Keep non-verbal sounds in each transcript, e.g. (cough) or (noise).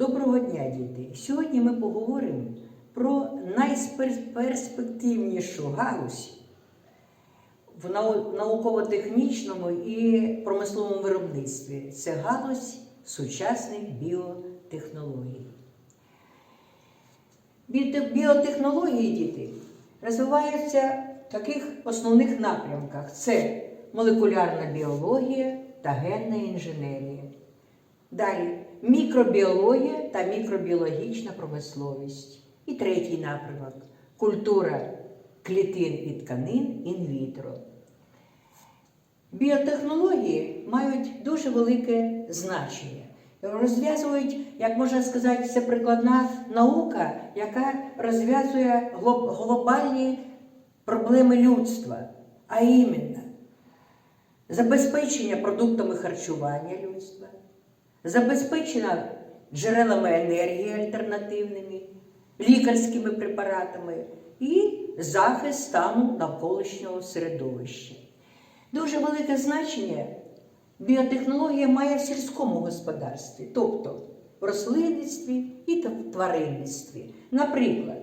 Доброго дня, діти! Сьогодні ми поговоримо про найперспективнішу галузь в науково-технічному і промисловому виробництві. Це галузь сучасних біотехнологій. Біотехнології, діти, розвиваються в таких основних напрямках: це молекулярна біологія та генна інженерія. Далі мікробіологія та мікробіологічна промисловість. І третій напрямок культура клітин і тканин інвітро. Біотехнології мають дуже велике значення. Розв'язують, як можна сказати, це прикладна наука, яка розв'язує глобальні проблеми людства, а іменно забезпечення продуктами харчування людства, забезпечена джерелами енергії альтернативними, лікарськими препаратами і захист стану навколишнього середовища. Дуже велике значення біотехнологія має в сільському господарстві, тобто в рослинництві і тваринництві. Наприклад,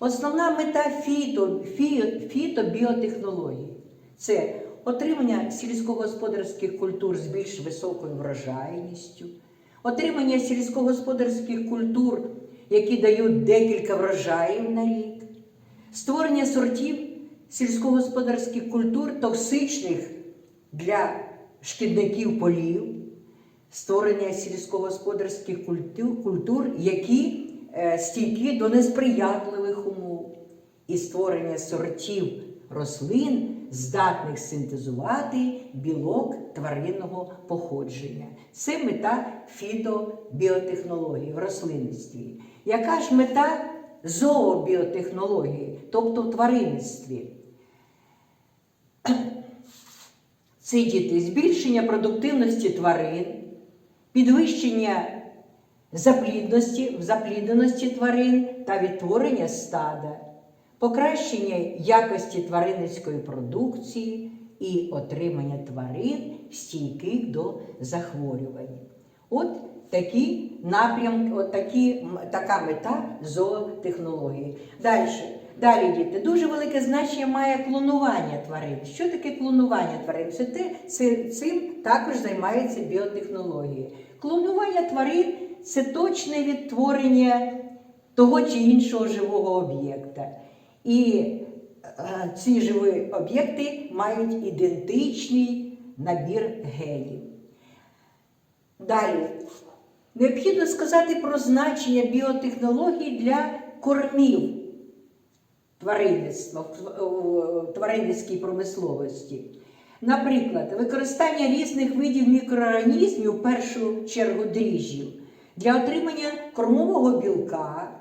основна мета фіто, фі, фітобіотехнології це отримання сільськогосподарських культур з більш високою врожайністю, отримання сільськогосподарських культур, які дають декілька врожаїв на рік, створення сортів сільськогосподарських культур токсичних для шкідників полів, створення сільськогосподарських культур, які е, стійкі до несприятливих умов, і створення сортів рослин, здатних синтезувати білок тваринного походження. Це мета фітобіотехнології в рослинництві. Яка ж мета зообіотехнології, тобто в тваринництві? (clears throat) Це діти збільшення продуктивності тварин, підвищення заплідності, заплідненості тварин та відтворення стада, покращення якості тваринницької продукції і отримання тварин стійких до захворювань. От такі напрямки, от такі, така мета зоотехнології. Далі. Далі, діти, дуже велике значення має клонування тварин. Що таке клонування тварин? Це те, цим також займається біотехнологія. Клонування тварин це точне відтворення того чи іншого живого об'єкта. І е, ці живі об'єкти мають ідентичний набір генів. Далі. Необхідно сказати про значення біотехнологій для кормів тваринництва, тваринницькій промисловості. Наприклад, використання різних видів мікроорганізмів, в першу чергу дріжджів, для отримання кормового білка,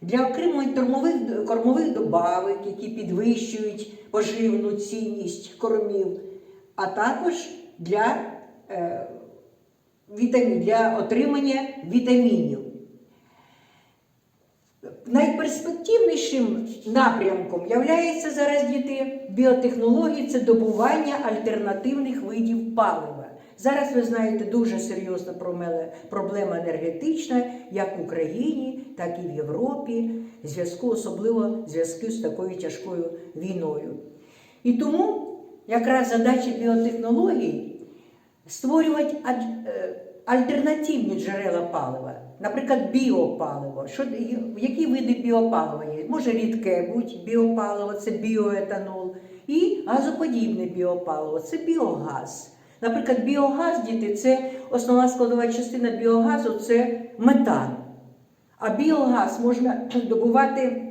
для отримання кормових, кормових добавок, які підвищують поживну цінність кормів, а також для, е, вітамін, для отримання вітамінів. Найперспективнішим напрямком являється зараз діти біотехнології це добування альтернативних видів палива. Зараз ви знаєте дуже серйозна проблема енергетична як в Україні, так і в Європі, зв'язку особливо зв'язку з такою тяжкою війною. І тому якраз задача біотехнологій створювати е, альтернативні джерела палива, наприклад, біопаливо. Що, які види біопалива є? Може рідке будь біопаливо, це біоетанол, і газоподібне біопаливо це біогаз. Наприклад, біогаз, діти, це основна складова частина біогазу це метан. А біогаз можна добувати,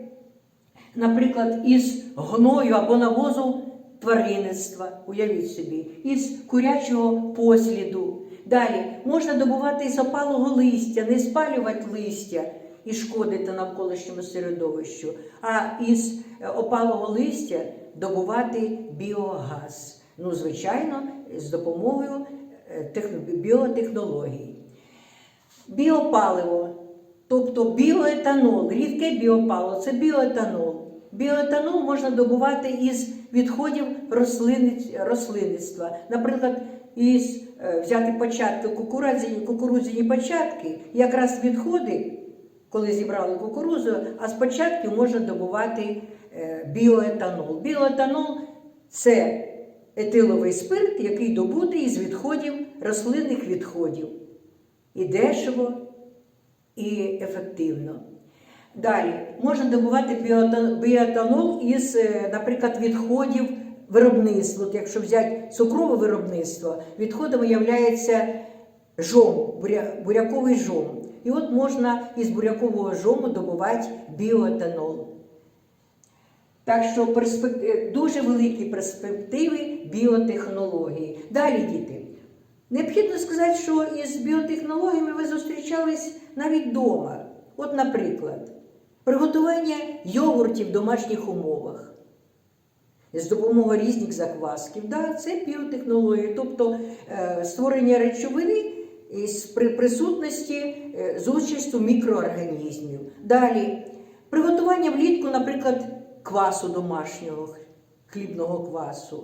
наприклад, із гною або навозу тваринництва, уявіть собі, із курячого посліду. Далі можна добувати із опалого листя, не спалювати листя і шкодити навколишньому середовищу, а із е, опалого листя добувати біогаз. Ну, звичайно, з допомогою е, біотехнологій. Біопаливо, тобто біоетанол, рідке біопаливо це біоетанол. Біоетанол можна добувати із відходів рослинництва, наприклад, із е, взяти початки кукурудзяні, кукурудзяні початки, якраз відходи, коли зібрали кукурудзу, а з початків можна добувати е, біоетанол. Біоетанол це етиловий спирт, який добутий із відходів рослинних відходів. І дешево, і ефективно. Далі можна добувати біоета- біоетанол із, е, наприклад, відходів виробництва. От якщо взяти цукрове виробництво, відходом є жом, буряковий жом. І от можна із бурякового жому добувати біоетанол. Так що е, дуже великі перспективи біотехнології. Далі, діти. Необхідно сказати, що із біотехнологіями ви зустрічались навіть вдома. От, наприклад, приготування йогуртів в домашніх умовах з допомогою різних заквасків. Да, це біотехнології, тобто е, створення речовини при присутності е, з участю мікроорганізмів. Далі приготування влітку, наприклад, квасу домашнього, хлібного квасу.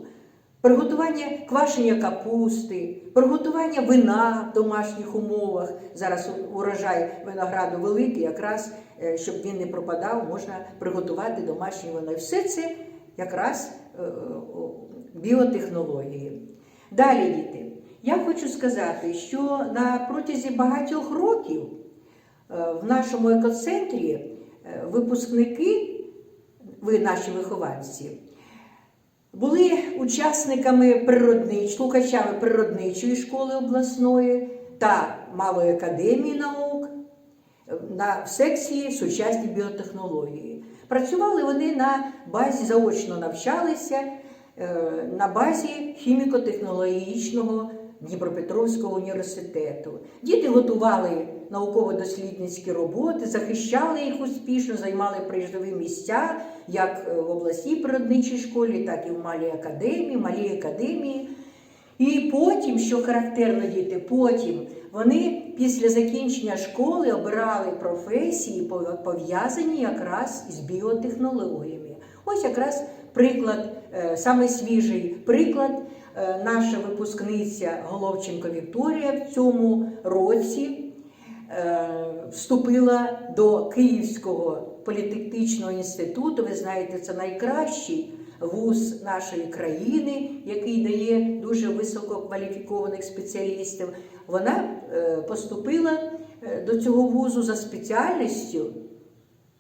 Приготування квашення капусти, приготування вина в домашніх умовах. Зараз урожай винограду великий, якраз е, щоб він не пропадав, можна приготувати домашнє вино. Все це якраз е, біотехнології. Далі, діти, я хочу сказати, що на протязі багатьох років е, в нашому екоцентрі випускники, ви наші вихованці, були учасниками природнич, слухачами природничої школи обласної та Малої академії наук на в секції сучасні біотехнології. Працювали вони на базі, заочно навчалися е, на базі хіміко-технологічного Дніпропетровського університету. Діти готували науково-дослідницькі роботи, захищали їх успішно, займали призові місця як е, в обласній природничій школі, так і в малій академії, малій академії. І потім, що характерно діти, потім вони після закінчення школи обирали професії, пов'язані якраз із біотехнологіями. Ось якраз приклад, е, саме свіжий приклад, е, наша випускниця Головченко Вікторія в цьому році вступила до Київського політехнічного інституту. Ви знаєте, це найкращий вуз нашої країни, який дає дуже висококваліфікованих спеціалістів. Вона е, поступила е, до цього вузу за спеціальністю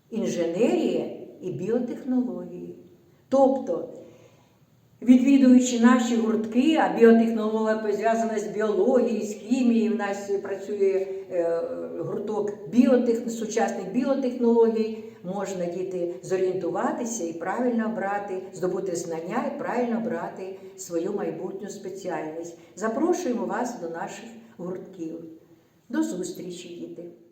інженерія і біотехнології. Тобто, відвідуючи наші гуртки, а біотехнологія пов'язана з біологією, з хімією. У нас працює е, гурток біотех... сучасних біотехнологій. Можна діти зорієнтуватися і правильно обрати, здобути знання і правильно обрати свою майбутню спеціальність. Запрошуємо вас до наших гуртків. До зустрічі, діти!